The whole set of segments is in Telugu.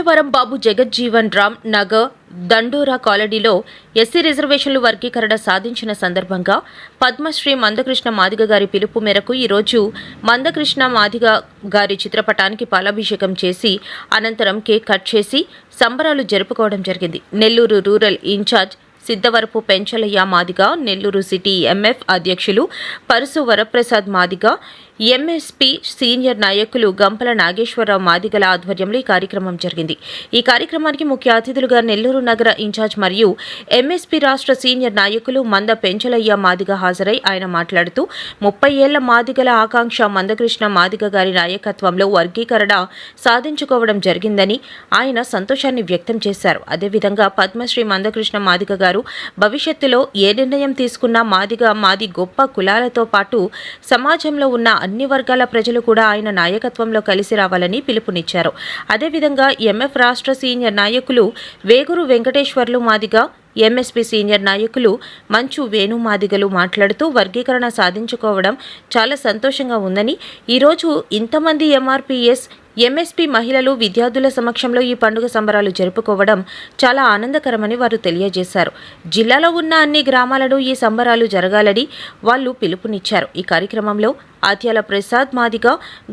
మంగళవారం బాబు జగజ్జీవన్ రామ్ నగర్ దండోరా కాలనీలో ఎస్సీ రిజర్వేషన్లు వర్గీకరణ సాధించిన సందర్భంగా పద్మశ్రీ మందకృష్ణ మాదిగ గారి పిలుపు మేరకు ఈరోజు మందకృష్ణ మాదిగ గారి చిత్రపటానికి పాలాభిషేకం చేసి అనంతరం కేక్ కట్ చేసి సంబరాలు జరుపుకోవడం జరిగింది. Nellore rural incharge Siddhavarapu Penchalaiah Madiga Nellore city M F అధ్యక్షులు Parusu Varaprasad Madiga M S P senior నాయకులు గంపల నాగేశ్వరరావు మాదిగల ఆధ్వర్యంలో ఈ కార్యక్రమం జరిగింది. ఈ కార్యక్రమానికి ముఖ్య అతిథులుగా నెల్లూరు నగర ఇన్ఛార్జ్ మరియు ఎంఎస్పి రాష్ట్ర సీనియర్ నాయకులు మంద పెంచలయ్య మాదిగ హాజరై ఆయన మాట్లాడుతూ ముప్పై ఏళ్ళ మాదిగల ఆకాంక్ష మందకృష్ణ మాదిగ గారి నాయకత్వంలో వర్గీకరణ సాధించుకోవడం జరిగిందని ఆయన సంతోషాన్ని వ్యక్తం చేశారు. అదేవిధంగా పద్మశ్రీ మందకృష్ణ మాదిగ గారు భవిష్యత్తులో ఏ నిర్ణయం తీసుకున్నా మాదిగ మాది గొప్ప కులాలతో పాటు సమాజంలో ఉన్న అన్ని వర్గాల ప్రజలు కూడా ఆయన నాయకత్వంలో కలిసి రావాలని పిలుపునిచ్చారు. అదేవిధంగా ఎంఎఫ్ రాష్ట్ర సీనియర్ నాయకులు Veguru Venkateswarlu Madiga M S P senior నాయకులు మంచు వేణు మాదిగలు మాట్లాడుతూ వర్గీకరణ సాధించుకోవడం చాలా సంతోషంగా ఉందని. ఈరోజు ఇంతమంది ఎంఆర్పీఎస్ ఎంఎస్పీ మహిళలు విద్యార్థుల సమక్షంలో ఈ పండుగ సంబరాలు జరుపుకోవడం చాలా ఆనందకరమని వారు తెలియజేశారు. జిల్లాలో ఉన్న అన్ని గ్రామాలలో ఈ సంబరాలు జరగాలని వాళ్ళు పిలుపునిచ్చారు. ఈ కార్యక్రమంలో ఆత్యాల ప్రసాద్ మాదిగ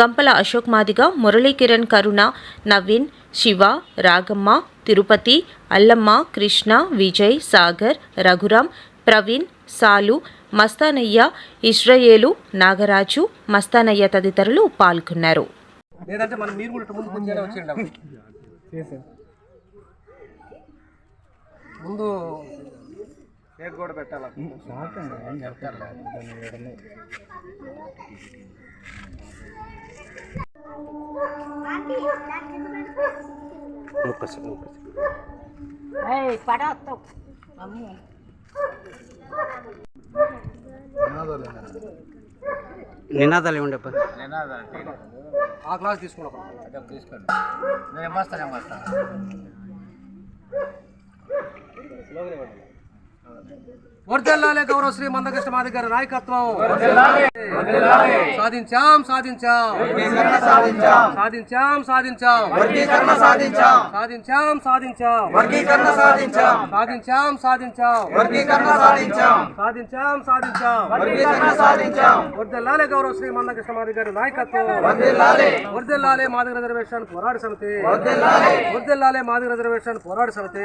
గంపల అశోక్ మాదిగ మురళీ కిరణ్ కరుణ నవీన్ శివ రాగమ్మ తిరుపతి అల్లమ్మ కృష్ణ విజయ్ సాగర్ రఘురాం ప్రవీణ్ సాలు మస్తానయ్య ఇస్రయేలు నాగరాజు మస్తానయ్య తదితరులు పాల్గొన్నారు. లేదంటే మనం మీరు కూడా ముందు కొంచెం వచ్చేయండి ముందు కేక్ కూడా పెట్టాలి? నినాదాలు ఏమండి అబ్బా ఆ గ్లాస్ తీసుకున్నాం తీసుకోండి నేను ఏమొస్తాను ఏమొస్తాను వర్దెల్లాలే గౌరవ శ్రీ మందకృష్ణ మాదిగ గారి నాయకత్వం. సాధించాం సాధించాం. సాధించాం. సాధించాం సాధించాం. సాధించాం. సాధించాం సాధించాం. సాధించాం. సాధించాం వర్దెల్లాలే గౌరవ శ్రీ మందకృష్ణ మాదిగ గారి నాయకత్వం. వర్దెల్లాలే. మాదిగ రిజర్వేషన్ పోరాట సమితి. వర్దెల్లాలే. మాదిగ రిజర్వేషన్ పోరాట సమితి.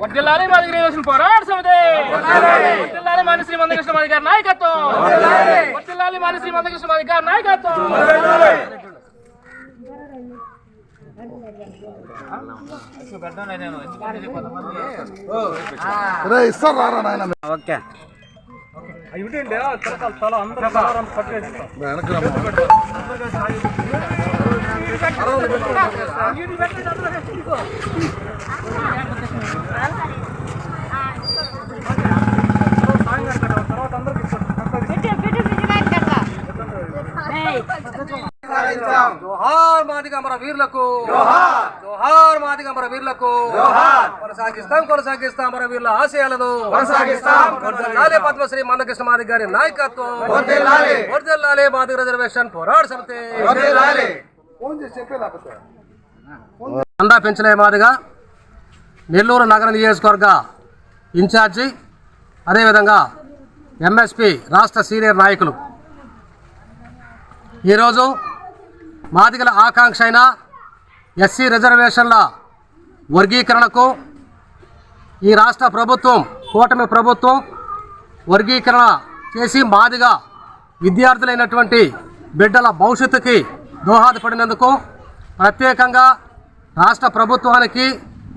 వడ్డిల్లాలి మాది గిరివేసిన పోరాట సమితి. వడ్డిల్లాలి. మాని శ్రీ మందకృష్ణ మాది గారి నాయకత్వం. వడ్డిల్లాలి. మాని శ్రీ మందకృష్ణ మాది గారి నాయకత్వం. ఓకే. జోహార్ మాదిగ మన వీరులకు జోహార్ మాదిగ మన వీరులకు కొనసాగిస్తాం కొనసాగిస్తాం మన వీరుల ఆశయాలను పద్మశ్రీ మందకృష్ణ మాదిగ గారి నాయకత్వం వర్దిల్లాలి మాదిగ రిజర్వేషన్ పోరాట సమితి ఫోన్ అందా పెంచలే మాదిగా. నెల్లూరు నగర నియోజకవర్గ ఇన్ఛార్జి అదేవిధంగా ఎంఎస్పి రాష్ట్ర సీనియర్ నాయకులు. ఈరోజు మాదిగల ఆకాంక్ష అయిన ఎస్సీ రిజర్వేషన్ల వర్గీకరణకు ఈ రాష్ట్ర ప్రభుత్వం కూటమి ప్రభుత్వం వర్గీకరణ చేసి మాదిగా విద్యార్థులైనటువంటి బిడ్డల భవిష్యత్తుకి దోహదపడినందుకు ప్రత్యేకంగా రాష్ట్ర ప్రభుత్వానికి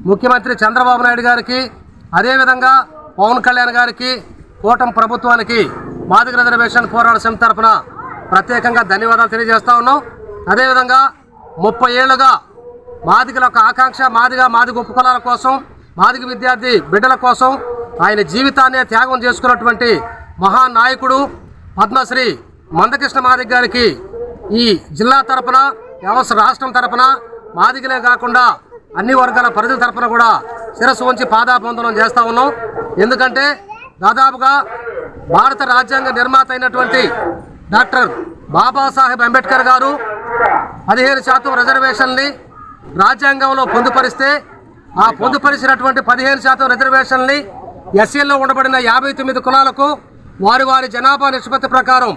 ముఖ్యమంత్రి చంద్రబాబు నాయుడు గారికి అదేవిధంగా పవన్ కళ్యాణ్ గారికి కూటమి ప్రభుత్వానికి మాదిక రిజర్వేషన్ పోరాట సమితి తరఫున ప్రత్యేకంగా ధన్యవాదాలు తెలియజేస్తా ఉన్నాం. అదేవిధంగా ముప్పై ఏళ్ళుగా మాదిగల యొక్క ఆకాంక్ష మాదిగ మాదిగ ఉపకులాల కోసం మాదిగ విద్యార్థి బిడ్డల కోసం ఆయన జీవితాన్ని త్యాగం చేసుకున్నటువంటి మహానాయకుడు పద్మశ్రీ మందకృష్ణ మాదిగ గారికి ఈ జిల్లా తరపున వ్యవస్థ రాష్ట్రం తరపున మాదిగలే కాకుండా అన్ని వర్గాల ప్రజల తరపున కూడా శిరస్సు ఉంచి పాదాబంధనం చేస్తూ ఉన్నాం. ఎందుకంటే దాదాపుగా భారత రాజ్యాంగ నిర్మాత అయినటువంటి డాక్టర్ బాబాసాహెబ్ అంబేద్కర్ గారు పదిహేను శాతం రిజర్వేషన్ని రాజ్యాంగంలో పొందుపరిస్తే ఆ పొందుపరిచినటువంటి పదిహేను శాతం రిజర్వేషన్ని ఎస్సీల్లో ఉండబడిన యాభై తొమ్మిది కులాలకు వారి వారి జనాభా నిష్పత్తి ప్రకారం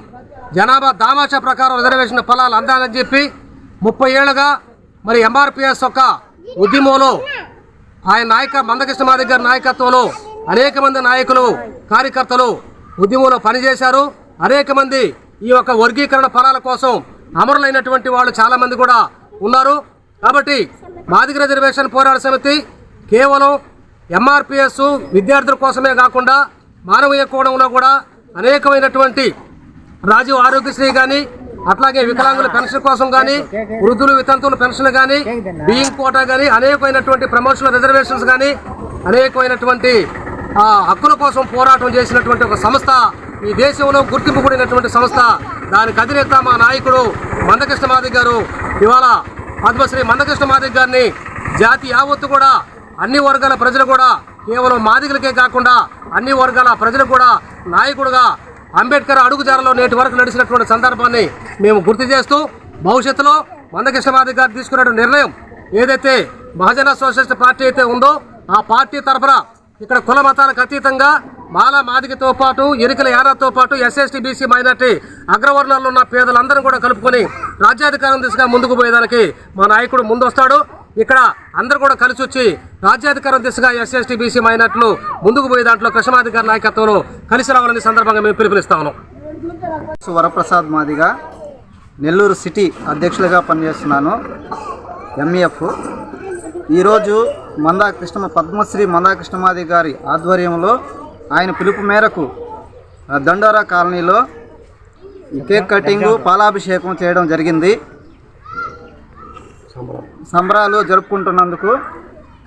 జనాభా దామాషా ప్రకారం రిజర్వేషన్ ఫలాలు అందాలని చెప్పి ముప్పై ఏళ్ళుగా మరి ఎంఆర్పిఎస్ యొక్క ఉద్యమంలో ఆయన నాయక మందకృష్ణ మాదిగ గారి నాయకత్వంలో అనేక మంది నాయకులు కార్యకర్తలు ఉద్యమంలో పనిచేశారు. అనేక మంది ఈ యొక్క వర్గీకరణ ఫలాల కోసం అమరులైనటువంటి వాళ్ళు చాలామంది కూడా ఉన్నారు. కాబట్టి మాదిగ రిజర్వేషన్ పోరాట సమితి కేవలం ఎంఆర్పిఎస్ విద్యార్థుల కోసమే కాకుండా మానవీయ కోణంలో కూడా అనేకమైనటువంటి రాజీవ్ ఆరోగ్యశ్రీ కానీ అట్లాగే వికలాంగుల పెన్షన్ కోసం కానీ వృద్ధులు వితంతువుల పెన్షన్ కానీ బియ్యం కోటా కానీ అనేకమైనటువంటి ప్రమోషన్ రిజర్వేషన్స్ కానీ అనేకమైనటువంటి హక్కుల కోసం పోరాటం చేసినటువంటి ఒక సంస్థ ఈ దేశంలో గుర్తింపు కూడినటువంటి సంస్థ. దానికి అధినేత మా నాయకుడు మందకృష్ణ మాదిక్ గారు. ఇవాళ పద్మశ్రీ మందకృష్ణ మాదిక్ గారిని జాతి యావత్తు కూడా అన్ని వర్గాల ప్రజలు కూడా కేవలం మాదిగలకే కాకుండా అన్ని వర్గాల ప్రజలు కూడా నాయకుడుగా అంబేద్కర్ అడుగుజారలో నేటి వరకు నడిచినటువంటి సందర్భాన్ని మేము గుర్తు చేస్తూ భవిష్యత్తులో మందకృష్ణ గారు తీసుకున్న నిర్ణయం ఏదైతే మహాజన సోషలిస్ట్ పార్టీ అయితే ఉందో ఆ పార్టీ తరఫున ఇక్కడ కుల మతాలకు అతీతంగా మాల మాదిగతో పాటు ఎరికల యారాతో పాటు ఎస్ఎస్టీ బీసీ మైనార్టీ అగ్రవర్ణాల్లో ఉన్న పేదలందరూ కూడా కలుపుకొని రాజ్యాధికారం దిశగా ముందుకు పోయేదానికి మా నాయకుడు ముందొస్తాడు. ఇక్కడ అందరూ కూడా కలిసి వచ్చి రాజ్యాధికారం దిశగా ఎస్ఎస్టీ బీసీ మైనార్టీలు ముందుకు పోయే దాంట్లో కృష్ణమాధికారి నాయకత్వంలో కలిసి రావాలని సందర్భంగా మేము పిలుపునిస్తాము వరప్రసాద్ మాదిగా నెల్లూరు సిటీ అధ్యక్షులుగా పనిచేస్తున్నాను ఎంఈఎఫ్ ఈరోజు మందా కృష్ణ పద్మశ్రీ మందాకృష్ణమాది గారి ఆధ్వర్యంలో ఆయన పిలుపు మేరకు దండోరా కాలనీలో కేక్ కటింగ్ పాలాభిషేకం చేయడం జరిగింది. సంబరాలు జరుపుకుంటున్నందుకు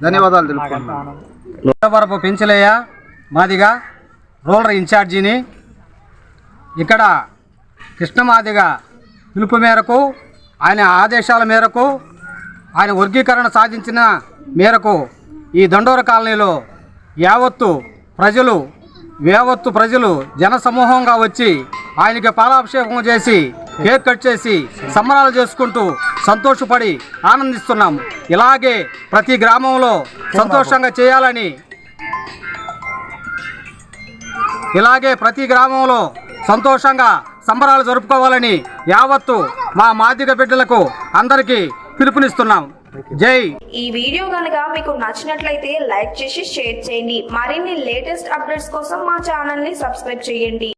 ధన్యవాదాలు తెలుపుకుంటున్నాను. పెంచలేయ మాదిగా రూరల్ ఇన్ఛార్జీని ఇక్కడ కృష్ణమాదిగా పిలుపు మేరకు ఆయన ఆదేశాల మేరకు ఆయన వర్గీకరణ సాధించిన మేరకు ఈ దండోర కాలనీలో యావత్తు ప్రజలు యావత్తు ప్రజలు జనసమూహంగా వచ్చి ఆయనకి పాలాభిషేకం చేసి కేక్ కట్ చేసి సంబరాలు చేసుకుంటూ సంతోషపడి ఆనందిస్తున్నాం ఇలాగే ప్రతి గ్రామంలో సంతోషంగా చేయాలని ఇలాగే ప్రతి గ్రామంలో సంతోషంగా సంబరాలు జరుపుకోవాలని యావత్తు మా మాదిక బిడ్డలకు అందరికీ పిలుపునిస్తున్నాం. జై. ఈ వీడియో కనుక మీకు నచ్చినట్లయితే లైక్ చేసి షేర్ చేయండి. మరిన్ని లేటెస్ట్ అప్డేట్స్ కోసం మా ఛానల్ని సబ్స్క్రైబ్ చేయండి.